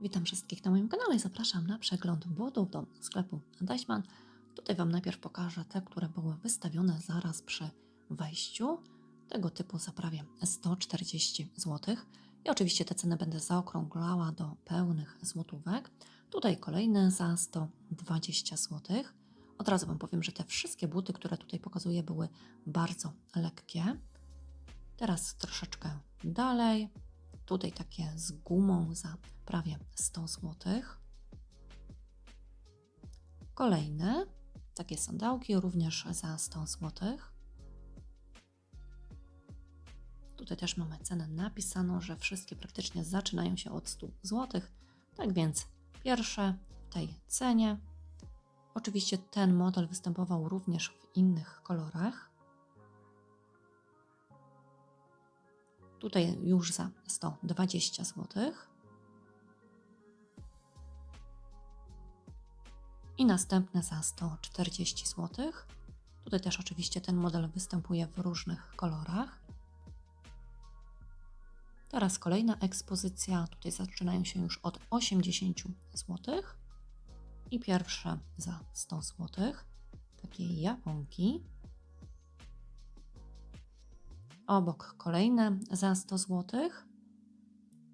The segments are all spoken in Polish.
Witam wszystkich na moim kanale i zapraszam na przegląd butów do sklepu Deichmann. Tutaj Wam najpierw pokażę te, które były wystawione zaraz przy wejściu. Tego typu za prawie 140 zł. I oczywiście te ceny będę zaokrąglała do pełnych złotówek. Tutaj kolejne za 120 zł. Od razu Wam powiem, że te wszystkie buty, które tutaj pokazuję, były bardzo lekkie. Teraz troszeczkę dalej. Tutaj takie z gumą za prawie 100 zł. Kolejne takie sandałki również za 100 zł. Tutaj też mamy cenę napisaną, że wszystkie praktycznie zaczynają się od 100 zł. Tak więc pierwsze w tej cenie. Oczywiście ten model występował również w innych kolorach. Tutaj już za 120 zł. I następne za 140 zł. Tutaj też oczywiście ten model występuje w różnych kolorach. Teraz kolejna ekspozycja. Tutaj zaczynają się już od 80 zł. I pierwsze za 100 zł. Takie japonki. Obok kolejne za 100 zł.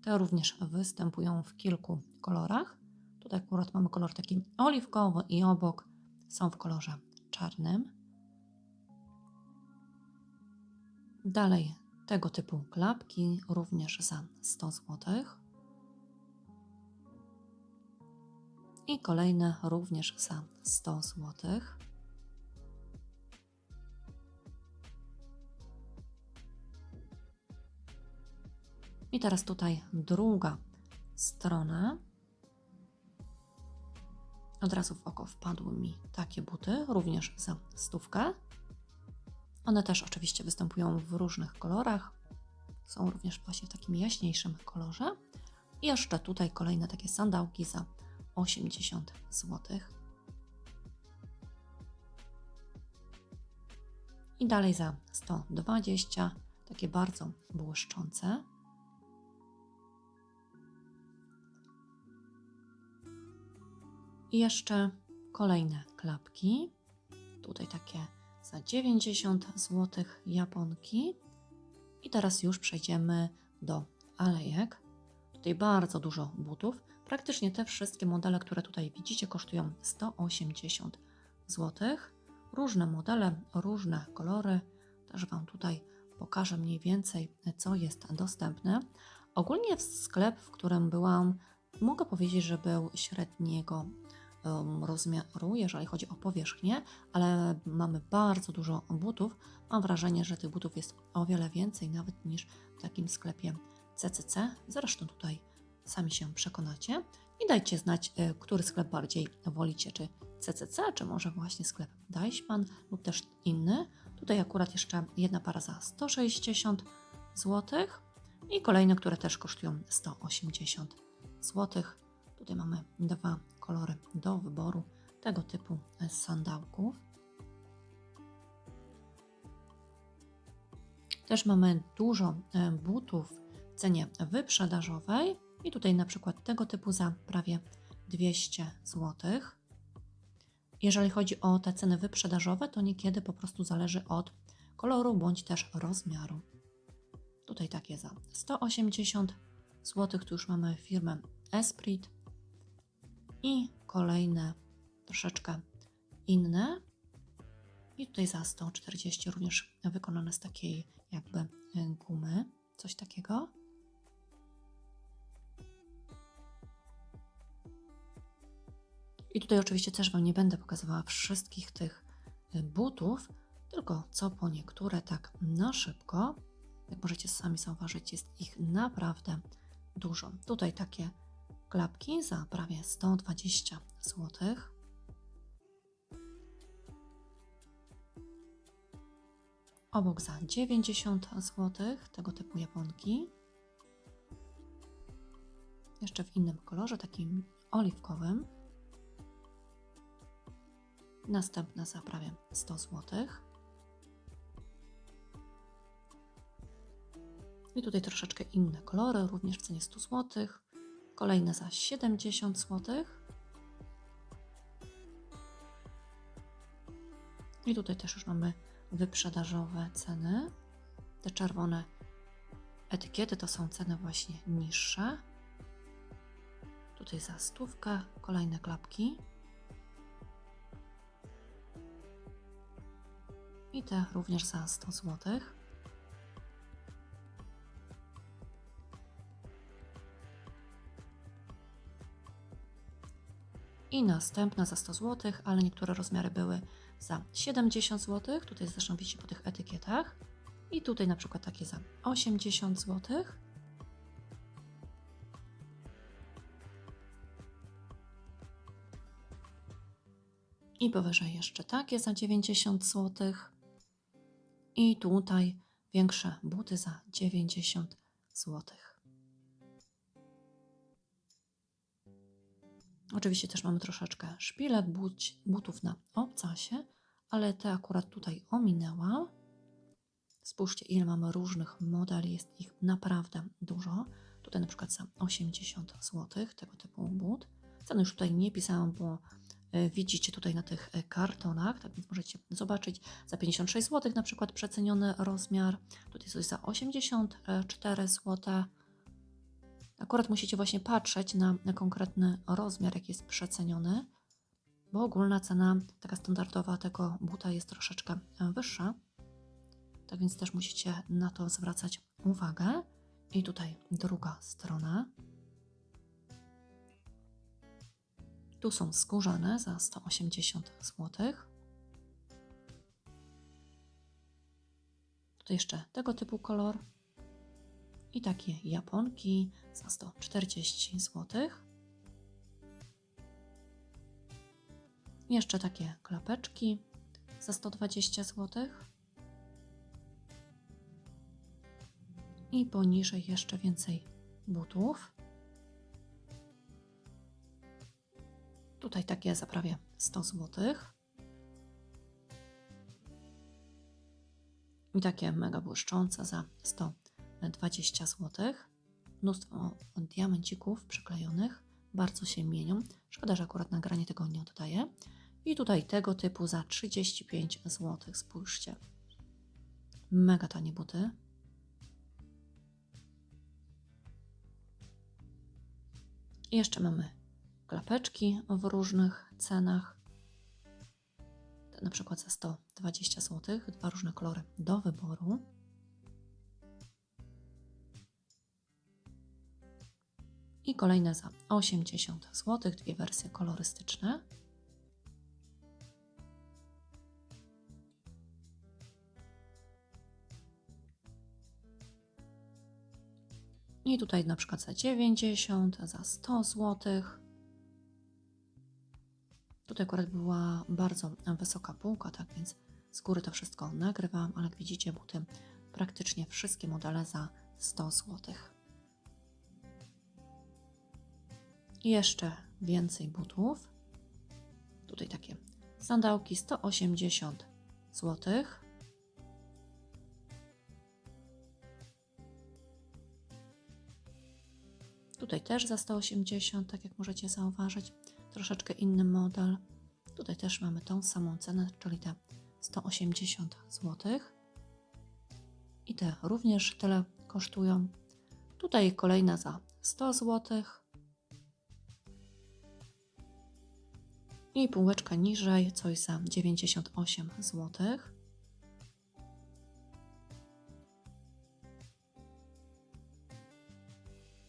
Te również występują w kilku kolorach. Tutaj akurat mamy kolor taki oliwkowy i obok są w kolorze czarnym. Dalej tego typu klapki również za 100 zł. I kolejne również za 100 złotych. I teraz tutaj druga strona. Od razu w oko wpadły mi takie buty, również za stówkę. One też oczywiście występują w różnych kolorach. Są również właśnie w takim jaśniejszym kolorze. I jeszcze tutaj kolejne takie sandałki za 80 zł. I dalej za 120, takie bardzo błyszczące. I jeszcze kolejne klapki. Tutaj takie za 90 zł japonki. I teraz już przejdziemy do alejek. Tutaj bardzo dużo butów. Praktycznie te wszystkie modele, które tutaj widzicie, kosztują 180 zł. Różne modele, różne kolory. Też Wam tutaj pokażę mniej więcej, co jest dostępne. Ogólnie w sklep, w którym byłam, mogę powiedzieć, że był średniego rozmiaru, jeżeli chodzi o powierzchnię, ale mamy bardzo dużo butów. Mam wrażenie, że tych butów jest o wiele więcej nawet niż w takim sklepie CCC. Zresztą tutaj sami się przekonacie. I dajcie znać, y, który sklep bardziej wolicie, czy CCC, czy może właśnie sklep Deichmann lub też inny. Tutaj akurat jeszcze jedna para za 160 zł i kolejne, które też kosztują 180 zł. Tutaj mamy dwa kolory do wyboru tego typu sandałków. Też mamy dużo e, butów w cenie wyprzedażowej i tutaj na przykład tego typu za prawie 200 zł. Jeżeli chodzi o te ceny wyprzedażowe, to niekiedy po prostu zależy od koloru bądź też rozmiaru. Tutaj takie za 180 zł, tu już mamy firmę Esprit i kolejne troszeczkę inne. I tutaj za 140 również wykonane z takiej jakby gumy, coś takiego. I tutaj oczywiście też Wam nie będę pokazywała wszystkich tych butów, tylko co po niektóre tak na szybko. Jak możecie sami zauważyć, jest ich naprawdę dużo. Tutaj takie klapki za prawie 120 zł. Obok za 90 zł tego typu japonki. Jeszcze w innym kolorze, takim oliwkowym. Następne za prawie 100 zł. I tutaj troszeczkę inne kolory, również w cenie 100 zł. Kolejne za 70 zł. I tutaj też już mamy wyprzedażowe ceny. Te czerwone etykiety to są ceny właśnie niższe. Tutaj za stówkę kolejne klapki. I te również za 100 zł. I następna za 100 zł, ale niektóre rozmiary były za 70 zł. Tutaj zresztą widzicie po tych etykietach. I tutaj na przykład takie za 80 zł. I powyżej jeszcze takie za 90 zł. I tutaj większe buty za 90 zł. Oczywiście też mamy troszeczkę szpilek, butów na obcasie, ale te akurat tutaj ominęłam. Spójrzcie, ile mamy różnych modeli, jest ich naprawdę dużo. Tutaj na przykład za 80 zł tego typu but. Ceny już tutaj nie pisałam, bo e, widzicie tutaj na tych e, kartonach, tak więc możecie zobaczyć za 56 zł na przykład przeceniony rozmiar. Tutaj coś za 84 zł. Akurat musicie właśnie patrzeć na, na konkretny rozmiar, jaki jest przeceniony, bo ogólna cena taka standardowa tego buta jest troszeczkę e, wyższa. Tak więc też musicie na to zwracać uwagę. I tutaj druga strona. Tu są skórzane za 180 zł. Tutaj jeszcze tego typu kolor. I takie japonki za 140 zł. Jeszcze takie klapeczki za 120 zł. I poniżej jeszcze więcej butów. Tutaj takie za prawie 100 zł. I takie mega błyszczące za 120 zł. Mnóstwo diamencików przyklejonych. Bardzo się mienią. Szkoda, że akurat nagranie tego nie oddaje. I tutaj tego typu za 35 zł. Spójrzcie. Mega tanie buty. I jeszcze mamy klapeczki w różnych cenach. Na przykład za 120 zł, dwa różne kolory do wyboru. I kolejne za 80 zł, dwie wersje kolorystyczne. I tutaj na przykład za 90, za 100 zł. Tutaj akurat była bardzo wysoka półka, tak więc z góry to wszystko nagrywałam, ale jak widzicie, buty praktycznie wszystkie modele za 100 zł. Jeszcze więcej butów. Tutaj takie sandałki 180 złotych. Tutaj też za 180, tak jak możecie zauważyć, troszeczkę inny model. Tutaj też mamy tą samą cenę, czyli te 180 zł. I te również tyle kosztują. Tutaj kolejna za 100 zł. I półeczka niżej, coś za 98 złotych.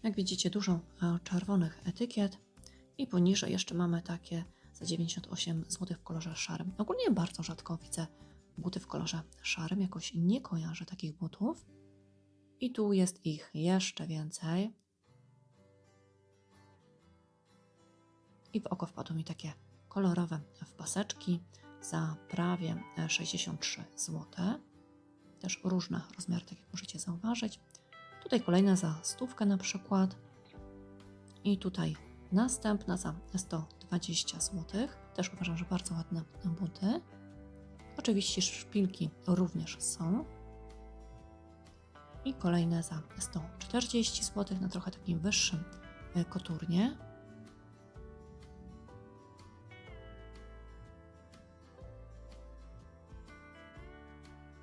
Jak widzicie, dużo e, czerwonych etykiet i poniżej jeszcze mamy takie za 98 zł w kolorze szarym. Ogólnie bardzo rzadko widzę buty w kolorze szarym, jakoś nie kojarzę takich butów. I tu jest ich jeszcze więcej. I w oko wpadły mi takie kolorowe wpaseczki za prawie 63 zł. Też różne rozmiary, tak jak możecie zauważyć. Tutaj kolejna za stówkę na przykład. I tutaj następna za 120 zł. Też uważam, że bardzo ładne buty. Oczywiście szpilki również są. I kolejne za 140 zł na trochę takim wyższym e, koturnie.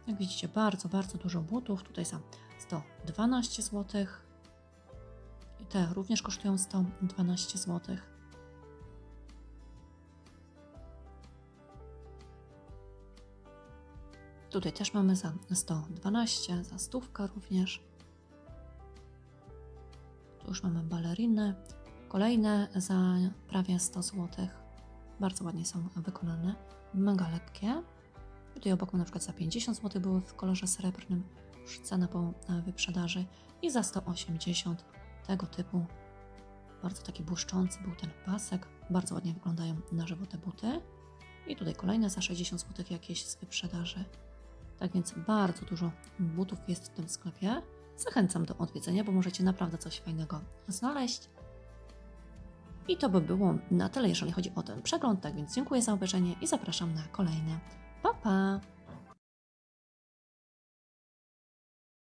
Jak widzicie, bardzo, bardzo dużo butów. Tutaj za 112 zł. I te również kosztują 112 zł. Tutaj też mamy za 112, za stówkę również. Tu już mamy baleriny. Kolejne za prawie 100 zł. Bardzo ładnie są wykonane. Mega lekkie. Tutaj obok na przykład za 50 zł były w kolorze srebrnym. Już cena po e, wyprzedaży. I za 180 tego typu. Bardzo taki błyszczący był ten pasek. Bardzo ładnie wyglądają na żywo te buty. I tutaj kolejne za 60 zł jakieś z wyprzedaży. Tak więc bardzo dużo butów jest w tym sklepie. Zachęcam do odwiedzenia, bo możecie naprawdę coś fajnego znaleźć. I to by było na tyle, jeżeli chodzi o ten przegląd. Tak więc dziękuję za obejrzenie i zapraszam na kolejne. Pa, pa!